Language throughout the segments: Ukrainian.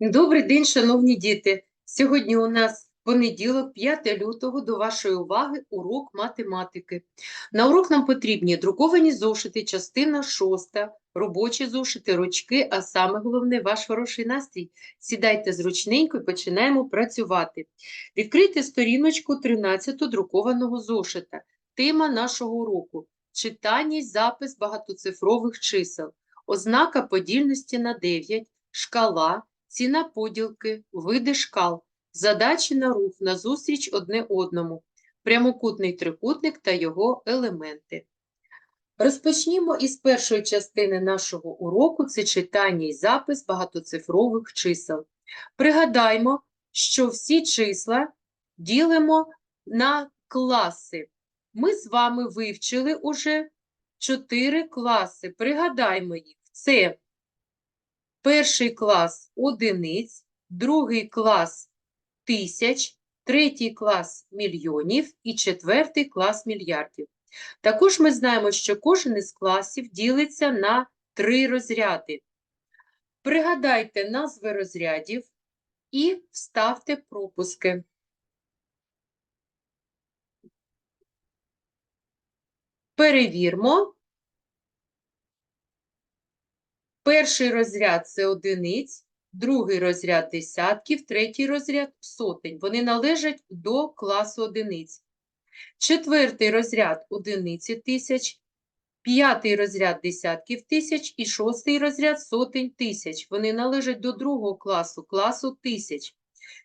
Добрий день, шановні діти! Сьогодні у нас понеділок, 5 лютого, до вашої уваги урок математики. На урок нам потрібні друковані зошити, частина 6, робочі зошити, ручки, а саме головне – ваш хороший настрій. Сідайте зручненько і починаємо працювати. Відкрийте сторіночку 13 друкованого зошита. Тема нашого уроку – читання й запис багатоцифрових чисел. Ознака подільності на 9, шкала, ціна поділки, види шкал, задачі на рух, на зустріч одне одному, прямокутний трикутник та його елементи. Розпочнімо із першої частини нашого уроку – це читання і запис багатоцифрових чисел. Пригадаймо, що всі числа ділимо на класи. Ми з вами вивчили уже чотири класи. Пригадаймо їх. Це перший клас одиниць, другий клас тисяч, третій клас мільйонів і четвертий клас мільярдів. Також ми знаємо, що кожен із класів ділиться на три розряди. Пригадайте назви розрядів і вставте пропуски. Перевірмо. Перший розряд це одиниць, другий розряд десятків, третій розряд сотень. Вони належать до класу одиниць. Четвертий розряд одиниці тисяч, п'ятий розряд десятків тисяч і шостий розряд сотень тисяч. Вони належать до другого класу, класу тисяч.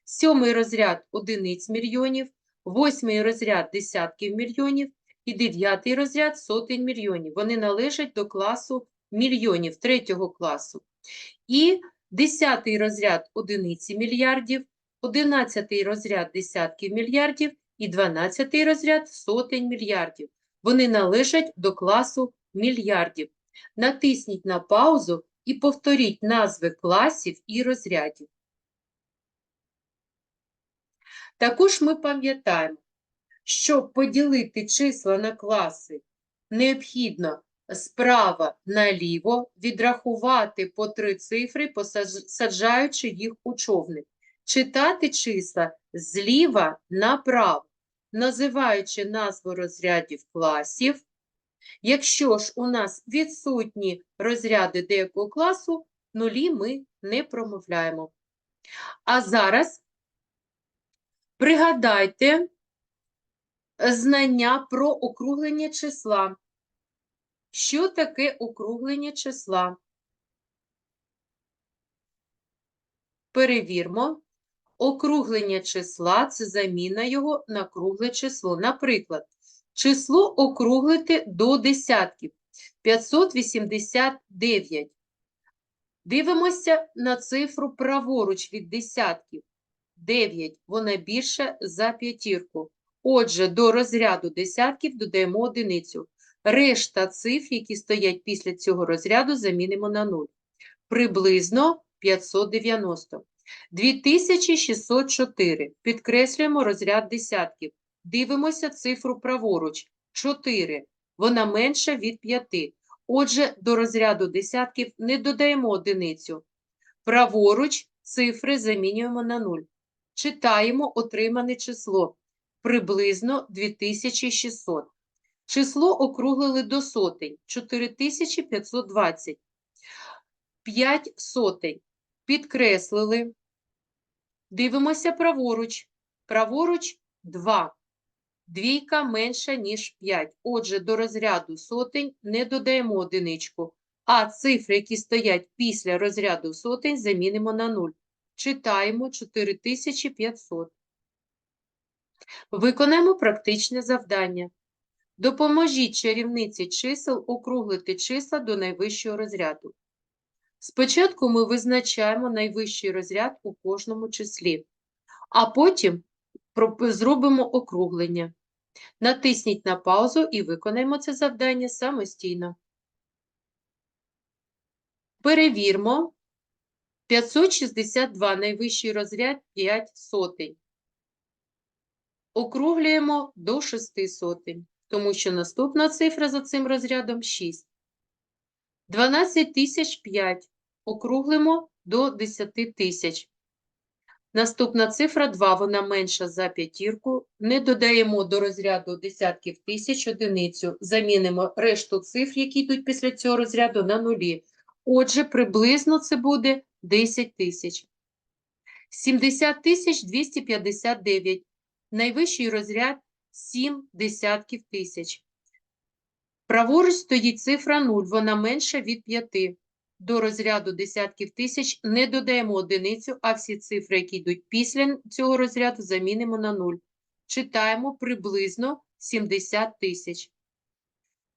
Сьомий розряд одиниць мільйонів, восьмий розряд десятків мільйонів і дев'ятий розряд сотень мільйонів. Вони належать до класу мільйонів третього класу. І десятий розряд одиниці мільярдів, одинадцятий розряд десятків мільярдів і дванадцятий розряд сотень мільярдів. Вони належать до класу мільярдів. Натисніть на паузу і повторіть назви класів і розрядів. Також ми пам'ятаємо, щоб поділити числа на класи, необхідно справа наліво відрахувати по три цифри, посаджаючи їх у човник. Читати числа зліва направо, називаючи назву розрядів класів. Якщо ж у нас відсутні розряди деякого класу, нулі ми не промовляємо. А зараз пригадайте знання про округлення числа. Що таке округлення числа? Перевірмо. Округлення числа – це заміна його на кругле число. Наприклад, число округлити до десятків. 589. Дивимося на цифру праворуч від десятків. 9. Вона більша за п'ятірку. Отже, до розряду десятків додаємо одиницю. Решта цифр, які стоять після цього розряду, замінимо на 0. Приблизно 590. 2604. Підкреслюємо розряд десятків. Дивимося цифру праворуч. 4. Вона менша від 5. Отже, до розряду десятків не додаємо одиницю. Праворуч цифри замінюємо на 0. Читаємо отримане число. Приблизно 2600. Число округлили до сотень 4520. 5 сотень. Підкреслили. Дивимося праворуч. Праворуч 2. Двійка менша, ніж 5. Отже, до розряду сотень не додаємо одиничку. А цифри, які стоять після розряду сотень, замінимо на 0. Читаємо 4500. Виконаємо практичне завдання. Допоможіть чарівниці чисел округлити числа до найвищого розряду. Спочатку ми визначаємо найвищий розряд у кожному числі, а потім зробимо округлення. Натисніть на паузу і виконаємо це завдання самостійно. Перевірмо. 562 найвищий розряд 5 сотень. Округлюємо до 6 сотень тому що наступна цифра за цим розрядом 6. 12005. округлимо до 10 тисяч. Наступна цифра 2, вона менша за п'ятірку. Не додаємо до розряду десятків тисяч одиницю. Замінимо решту цифр, які йдуть після цього розряду, на нулі. Отже, приблизно це буде 10 тисяч. 70 тисяч 259. Найвищий розряд 7 десятків тисяч. Праворуч стоїть цифра 0, вона менша від 5. До розряду десятків тисяч не додаємо одиницю, а всі цифри, які йдуть після цього розряду, замінимо на 0. Читаємо приблизно 70 тисяч.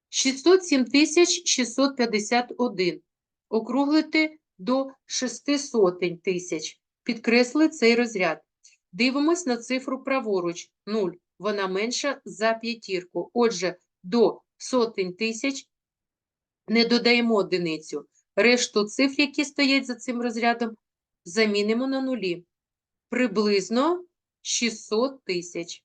607 тисяч 651. Округлити до 600 тисяч. Підкресли цей розряд. Дивимось на цифру праворуч 0. Вона менша за п'ятірку. Отже, до сотень тисяч не додаємо одиницю. Решту цифр, які стоять за цим розрядом, замінимо на нулі. Приблизно 600 тисяч.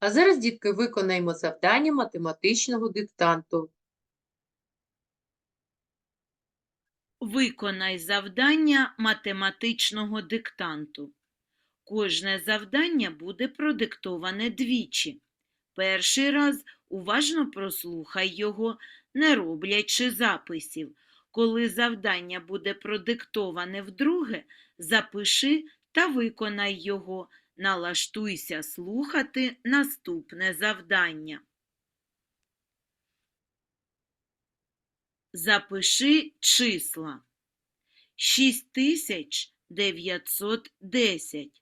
А зараз, дітки, виконаємо завдання математичного диктанту. Виконай завдання математичного диктанту. Кожне завдання буде продиктоване двічі. Перший раз уважно прослухай його, не роблячи записів. Коли завдання буде продиктоване вдруге, запиши та виконай його. Налаштуйся слухати наступне завдання. Запиши числа. 6910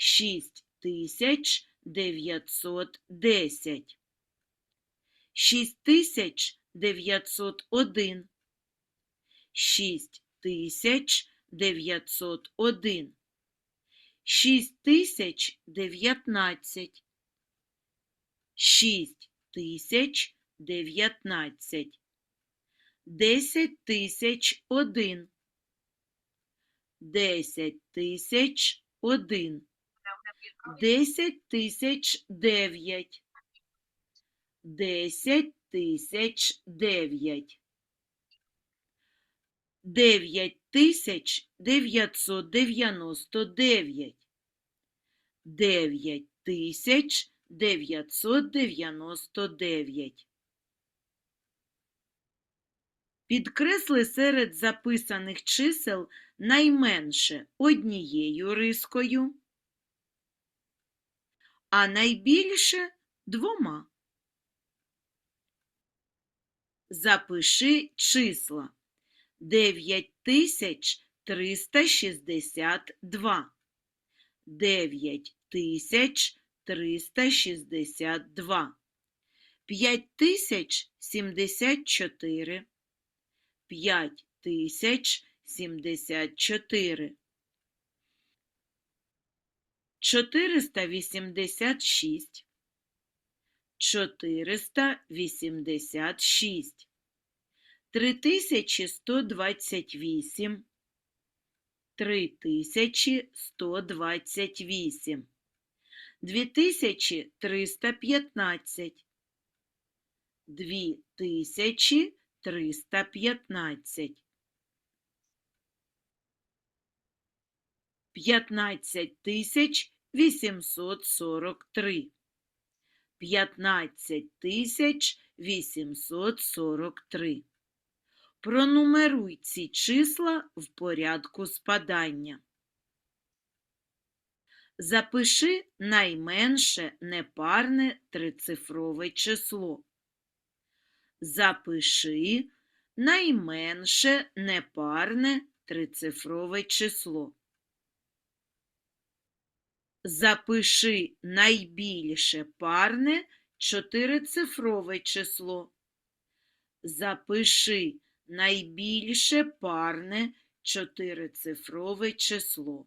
шість тисяч дев'ятсот десять, шість тисяч дев'ятсот один, шість тисяч дев'ятсот один, шість тисяч дев'ятнадцять, шість тисяч дев'ятнадцять, десять тисяч один. Десять тисяч один, 10 тисяч 9. 10 тисяч 9. 9 тисяч 999. 9 тисяч 999. Підкресли серед записаних чисел найменше однією рискою а найбільше двома. Запиши числа 9362. 9362. 5074. П'ять 486, 486, 3128, 3128, 2315, 2315 15 тисяч 843. 15 тисяч 843. Пронумеруй ці числа в порядку спадання. Запиши найменше непарне трицифрове число. Запиши найменше непарне трицифрове число. Запиши найбільше парне чотирицифрове число. Запиши найбільше парне чотирицифрове число.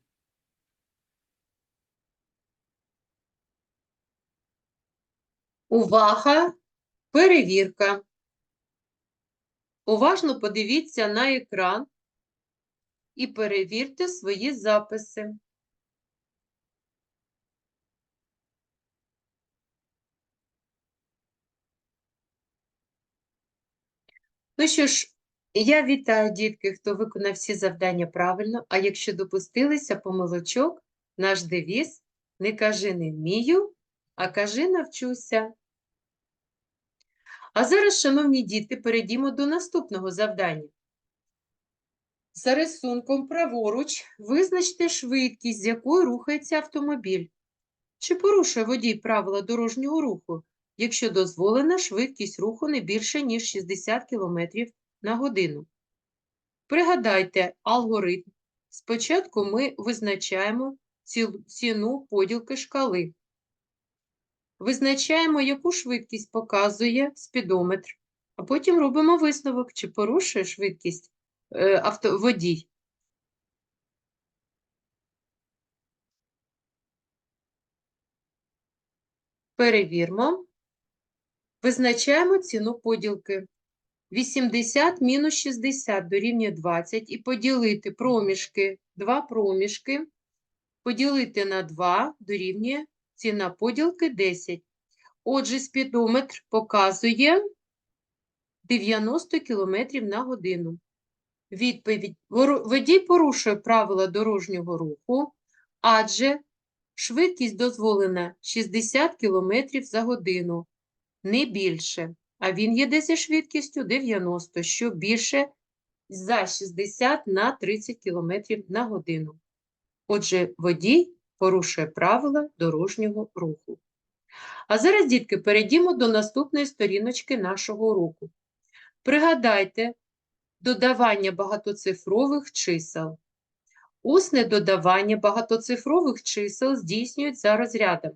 Увага! Перевірка. Уважно подивіться на екран і перевірте свої записи. Ну що ж, Я вітаю, дітки, хто виконав всі завдання правильно, а якщо допустилися помилочок, наш девіз «Не кажи не вмію, а кажи навчуся». А зараз, шановні діти, перейдімо до наступного завдання. За рисунком праворуч визначте швидкість, з якою рухається автомобіль. Чи порушує водій правила дорожнього руху, якщо дозволена швидкість руху не більше, ніж 60 км на годину? Пригадайте алгоритм. Спочатку ми визначаємо ціну поділки шкали. Визначаємо, яку швидкість показує спідометр, а потім робимо висновок, чи порушує швидкість е, авто, водій. Перевірмо. Визначаємо ціну поділки. 80 мінус 60 дорівнює 20 і поділити проміжки, два проміжки, поділити на 2 дорівнює ціна поділки 10. Отже, спідометр показує 90 км на годину. Відповідь. Водій порушує правила дорожнього руху, адже швидкість дозволена 60 км за годину, не більше. А він їде зі швидкістю 90, що більше за 60 на 30 км на годину. Отже, водій порушує правила дорожнього руху. А зараз, дітки, перейдімо до наступної сторіночки нашого уроку. Пригадайте додавання багатоцифрових чисел. Усне додавання багатоцифрових чисел здійснюють за розрядами.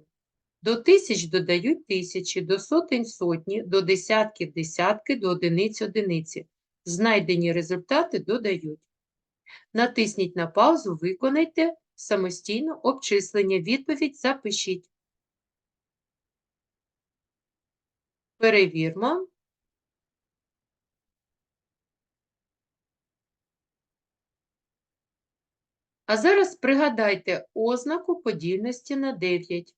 До тисяч додають тисячі, до сотень сотні, до десятків десятки, до одиниць одиниці. Знайдені результати додають. Натисніть на паузу, виконайте самостійно обчислення. Відповідь запишіть. Перевірмо. А зараз пригадайте ознаку подільності на 9.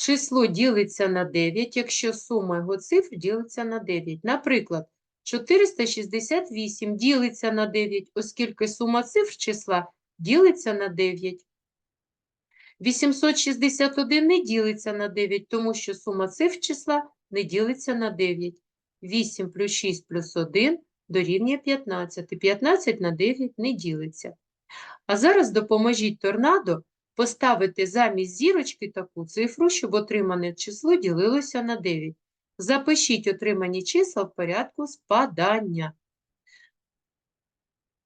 Число ділиться на 9, якщо сума його цифр ділиться на 9. Наприклад, 468 ділиться на 9, оскільки сума цифр числа ділиться на 9. 861 не ділиться на 9, тому що сума цифр числа не ділиться на 9. 8 плюс 6 плюс 1 дорівнює 15. 15 на 9 не ділиться. А зараз допоможіть торнадо поставити замість зірочки таку цифру, щоб отримане число ділилося на 9. Запишіть отримані числа в порядку спадання.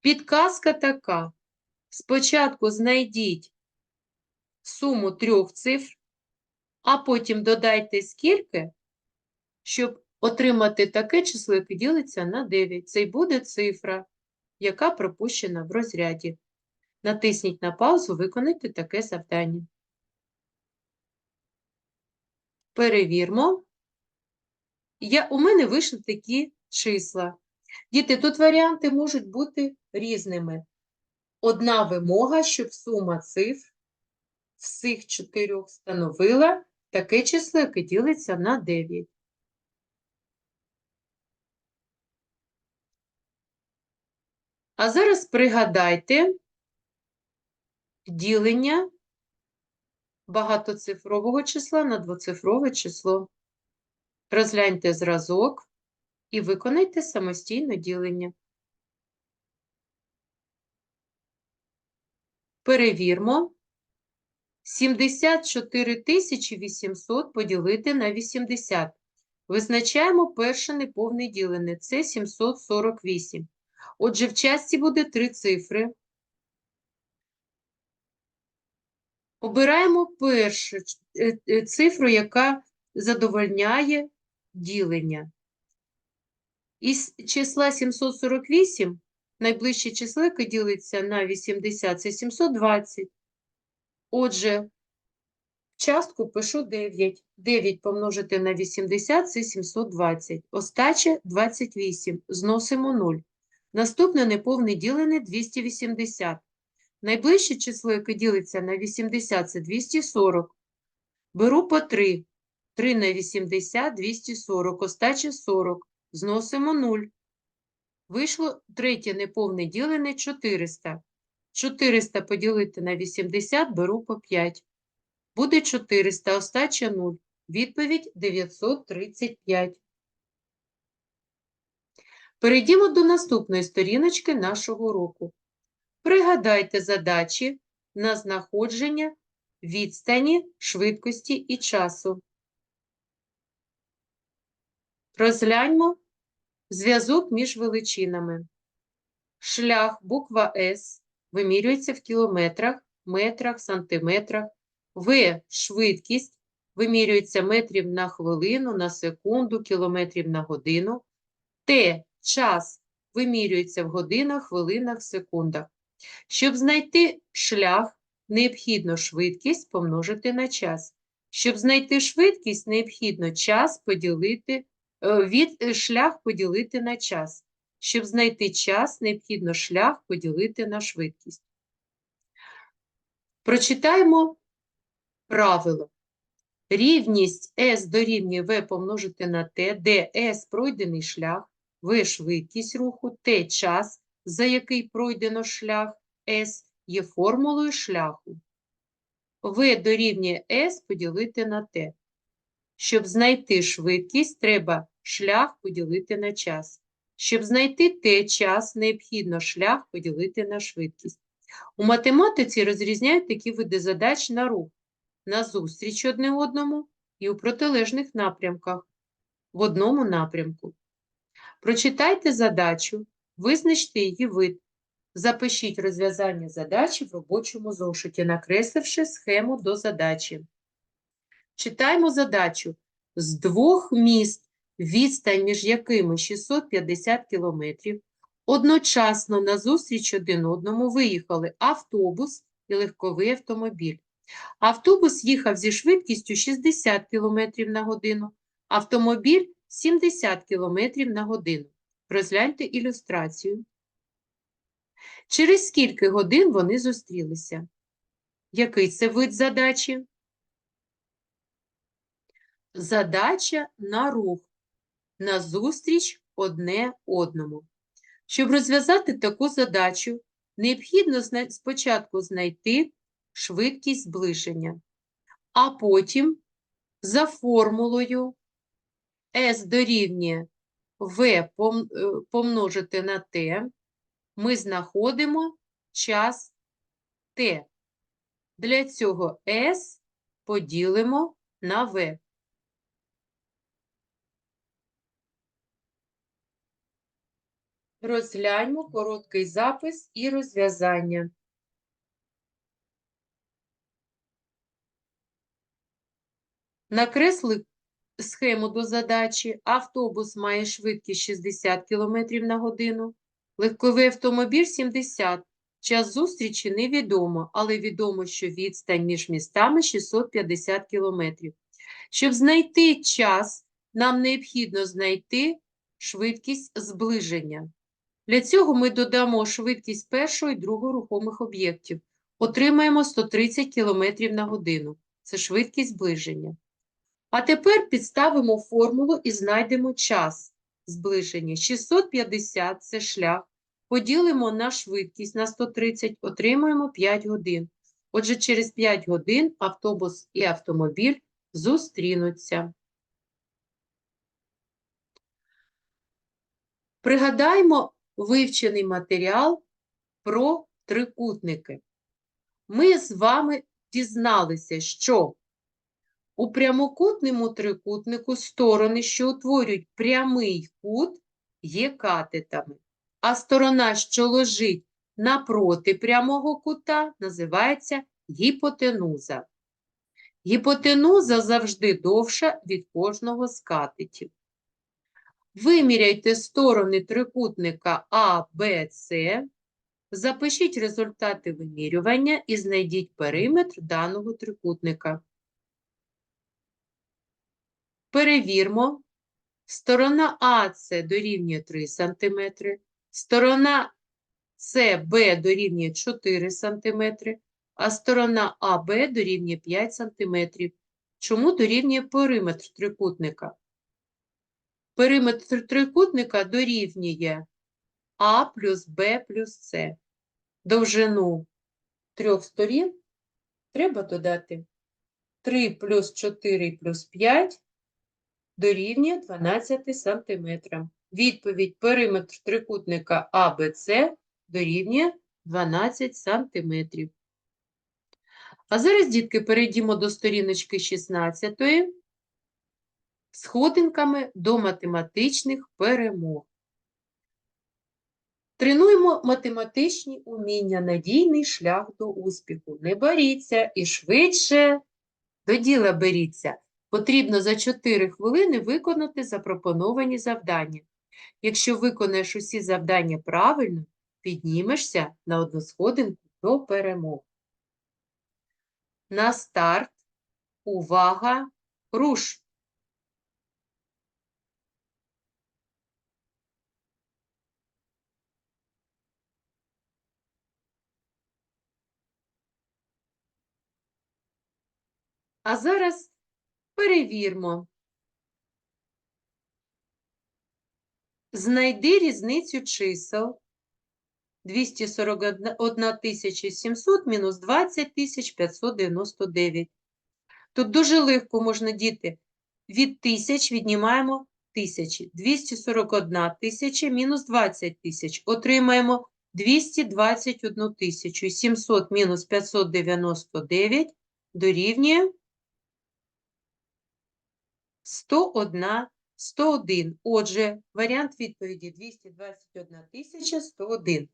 Підказка така. Спочатку знайдіть суму трьох цифр, а потім додайте скільки, щоб отримати таке число, яке ділиться на 9. Це й буде цифра, яка пропущена в розряді. Натисніть на паузу, виконайте таке завдання. Перевірмо. Я, у мене вийшли такі числа. Діти, тут варіанти можуть бути різними. Одна вимога, щоб сума цифр всіх чотирьох становила таке число, яке ділиться на 9. А зараз пригадайте ділення багатоцифрового числа на двоцифрове число. Розгляньте зразок і виконайте самостійно ділення. Перевірмо. 74 800 поділити на 80. Визначаємо перше неповне ділене. Це 748. Отже, в частці буде три цифри. Обираємо першу е, е, цифру, яка задовольняє ділення. Із числа 748 найближче число, яке ділиться на 80, це 720. Отже, частку пишу 9. 9 помножити на 80 – це 720. Остача 28. Зносимо 0. Наступне неповне ділене 280. Найближче число, яке ділиться на 80, це 240. Беру по 3. 3 на 80 – 240. Остача 40. Зносимо 0. Вийшло третє неповне ділене 400. 400 поділити на 80 беру по 5. Буде 400, остача 0. Відповідь 935. Перейдімо до наступної сторіночки нашого уроку. Пригадайте задачі на знаходження відстані, швидкості і часу. Розгляньмо зв'язок між величинами. Шлях буква С вимірюється в кілометрах, метрах, сантиметрах. В швидкість вимірюється метрів на хвилину, на секунду, кілометрів на годину. Т час вимірюється в годинах, хвилинах, секундах. Щоб знайти шлях, необхідно швидкість помножити на час. Щоб знайти швидкість, необхідно час поділити е, від е, шлях поділити на час. Щоб знайти час, необхідно шлях поділити на швидкість. Прочитаємо правило. Рівність S дорівнює V помножити на T, де S пройдений шлях, V швидкість руху, T час, за який пройдено шлях, S є формулою шляху. V дорівнює S поділити на T. Щоб знайти швидкість, треба шлях поділити на час. Щоб знайти T час, необхідно шлях поділити на швидкість. У математиці розрізняють такі види задач на рух, назустріч одне одному і у протилежних напрямках в одному напрямку. Прочитайте задачу, визначте її вид. Запишіть розв'язання задачі в робочому зошиті, накресливши схему до задачі. Читаємо задачу. З двох міст, відстань між якими 650 кілометрів, одночасно назустріч один одному виїхали автобус і легковий автомобіль. Автобус їхав зі швидкістю 60 км на годину, автомобіль 70 км на годину. Розгляньте ілюстрацію. Через скільки годин вони зустрілися? Який це вид задачі? Задача на рух, на зустріч одне одному. Щоб розв'язати таку задачу, необхідно спочатку знайти швидкість зближення, а потім за формулою S дорівнює Пом- е, помножити на T, ми знаходимо час T. Для цього S поділимо на V. Розгляньмо короткий запис і розв'язання. Накресли схему до задачі. Автобус має швидкість 60 км на годину, легковий автомобіль 70 Час зустрічі невідомо, але відомо, що відстань між містами 650 км. Щоб знайти час, нам необхідно знайти швидкість зближення. Для цього ми додамо швидкість першого і другого рухомих об'єктів. Отримаємо 130 км на годину. Це швидкість зближення. А тепер підставимо формулу і знайдемо час зближення. 650 – це шлях. Поділимо на швидкість на 130, отримаємо 5 годин. Отже, через 5 годин автобус і автомобіль зустрінуться. Пригадаймо вивчений матеріал про трикутники. Ми з вами дізналися, що у прямокутному трикутнику сторони, що утворюють прямий кут, є катетами, а сторона, що лежить напроти прямого кута, називається гіпотенуза. Гіпотенуза завжди довша від кожного з катетів. Виміряйте сторони трикутника А, Б, С, запишіть результати вимірювання і знайдіть периметр даного трикутника. Перевірмо. Сторона АС дорівнює 3 см, сторона СБ дорівнює 4 см, а сторона АБ дорівнює 5 см. Чому дорівнює периметр трикутника? Периметр трикутника дорівнює А плюс Б плюс С. Довжину трьох сторін треба додати 3 плюс 4 плюс 5 дорівнює 12 сантиметрам. Відповідь периметр трикутника АБЦ дорівнює 12 сантиметрів. А зараз, дітки, перейдімо до сторіночки 16 сходинками до математичних перемог. Тренуємо математичні уміння, надійний шлях до успіху. Не боріться і швидше до діла беріться. Потрібно за 4 хвилини виконати запропоновані завдання. Якщо виконаєш усі завдання правильно, піднімешся на одну сходинку до перемог. На старт. Увага! Руш! А зараз перевірмо. Знайди різницю чисел 241 700 мінус 20 599. Тут дуже легко можна діти. Від тисяч віднімаємо тисячі. 241 тисяча мінус 20 тисяч. Отримаємо 221 тисячу. 700 мінус 599 дорівнює 101 101. Отже, варіант відповіді 221 тисяча 101.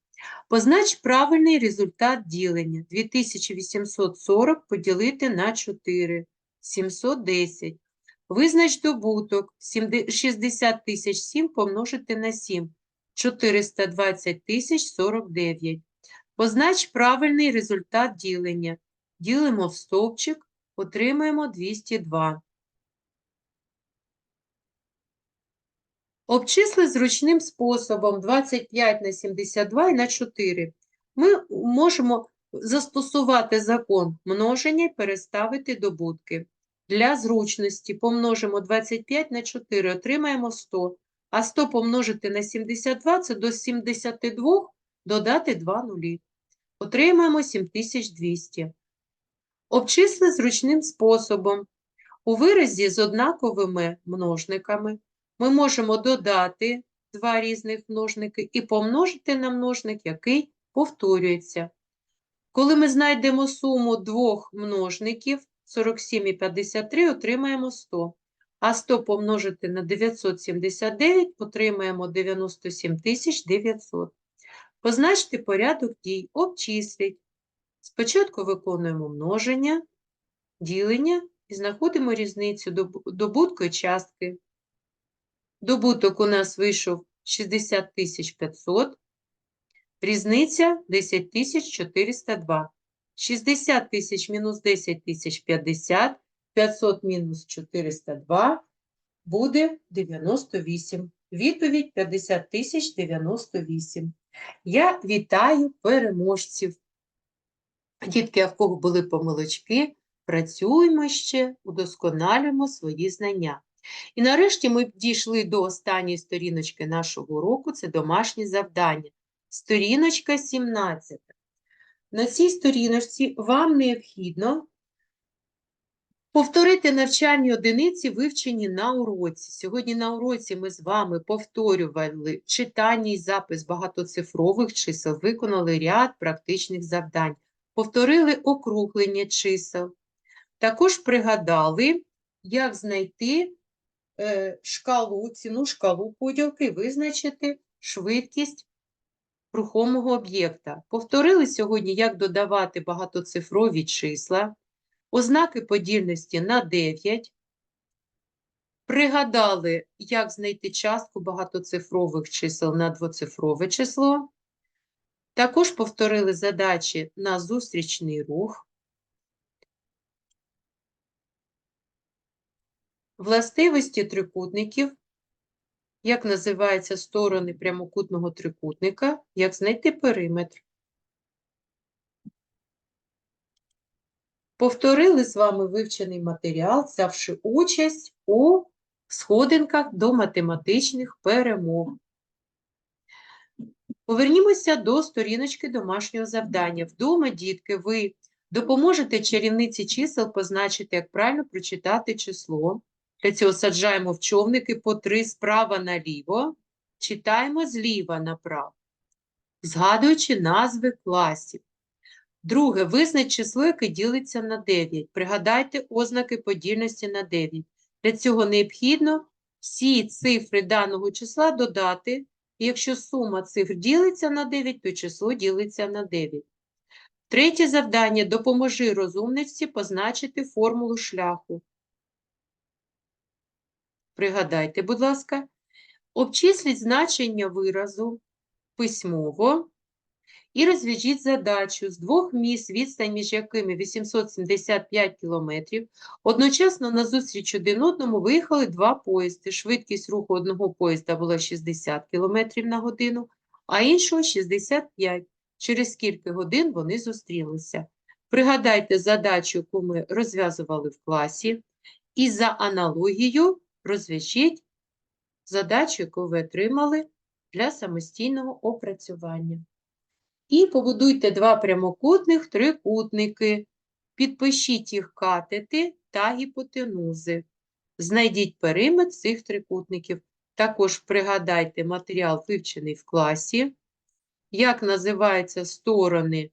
Познач правильний результат ділення. 2840 поділити на 4. 710. Визнач добуток. 60 тисяч 7 помножити на 7. 420 тисяч 49. Познач правильний результат ділення. Ділимо в стовпчик, отримаємо 202. Обчисли зручним способом 25 на 72 і на 4. Ми можемо застосувати закон множення і переставити добутки. Для зручності помножимо 25 на 4, отримаємо 100. А 100 помножити на 72 – це до 72 додати 2 нулі. Отримаємо 7200. Обчисли зручним способом. У виразі з однаковими множниками ми можемо додати два різних множники і помножити на множник, який повторюється. Коли ми знайдемо суму двох множників 47 і 53, отримаємо 100. А 100 помножити на 979 отримаємо 97 900. Позначте порядок дій, обчисліть. Спочатку виконуємо множення, ділення і знаходимо різницю доб- добутку і частки. Добуток у нас вийшов 60 500, різниця 10 402. 60 тисяч мінус 10 тисяч 50, 500 мінус 402 буде 98. Відповідь 50 тисяч 98. Я вітаю переможців. Дітки, а в кого були помилочки, працюємо ще, удосконалюємо свої знання. І нарешті ми дійшли до останньої сторіночки нашого уроку, це домашнє завдання. Сторіночка 17. На цій сторіночці вам необхідно повторити навчальні одиниці, вивчені на уроці. Сьогодні на уроці ми з вами повторювали читання і запис багатоцифрових чисел, виконали ряд практичних завдань, повторили округлення чисел. Також пригадали, як знайти шкалу, ціну шкалу поділки, визначити швидкість рухомого об'єкта. Повторили сьогодні, як додавати багатоцифрові числа, ознаки подільності на 9. Пригадали, як знайти частку багатоцифрових чисел на двоцифрове число. Також повторили задачі на зустрічний рух. Властивості трикутників, як називаються сторони прямокутного трикутника, як знайти периметр. Повторили з вами вивчений матеріал, взявши участь у сходинках до математичних перемог. Повернімося до сторіночки домашнього завдання. Вдома, дітки, ви допоможете чарівниці чисел позначити, як правильно прочитати число. Для цього саджаємо в човники по три справа наліво, читаємо зліва направо, згадуючи назви класів. Друге, визнач число, яке ділиться на 9. Пригадайте ознаки подільності на 9. Для цього необхідно всі цифри даного числа додати, і якщо сума цифр ділиться на 9, то число ділиться на 9. Третє завдання – допоможи розумниці позначити формулу шляху. Пригадайте, будь ласка, обчисліть значення виразу письмово і розв'яжіть задачу з двох міст, відстань між якими 875 км. Одночасно на зустріч один одному виїхали два поїзди. Швидкість руху одного поїзда була 60 км на годину, а іншого 65 Через скільки годин вони зустрілися. Пригадайте задачу, яку ми розв'язували в класі, і за аналогією розв'яжіть задачу, яку ви отримали для самостійного опрацювання. І побудуйте два прямокутних трикутники. Підпишіть їх катети та гіпотенузи. Знайдіть периметр цих трикутників. Також пригадайте матеріал, вивчений в класі. Як називаються сторони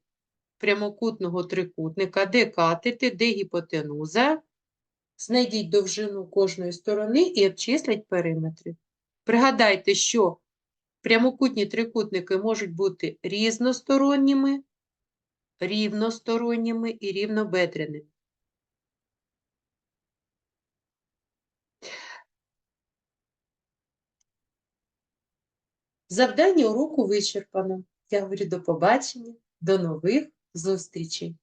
прямокутного трикутника, де катети, де гіпотенуза. Знайдіть довжину кожної сторони і обчисліть периметри. Пригадайте, що прямокутні трикутники можуть бути різносторонніми, рівносторонніми і рівнобедреними. Завдання уроку вичерпано. Я говорю до побачення, до нових зустрічей.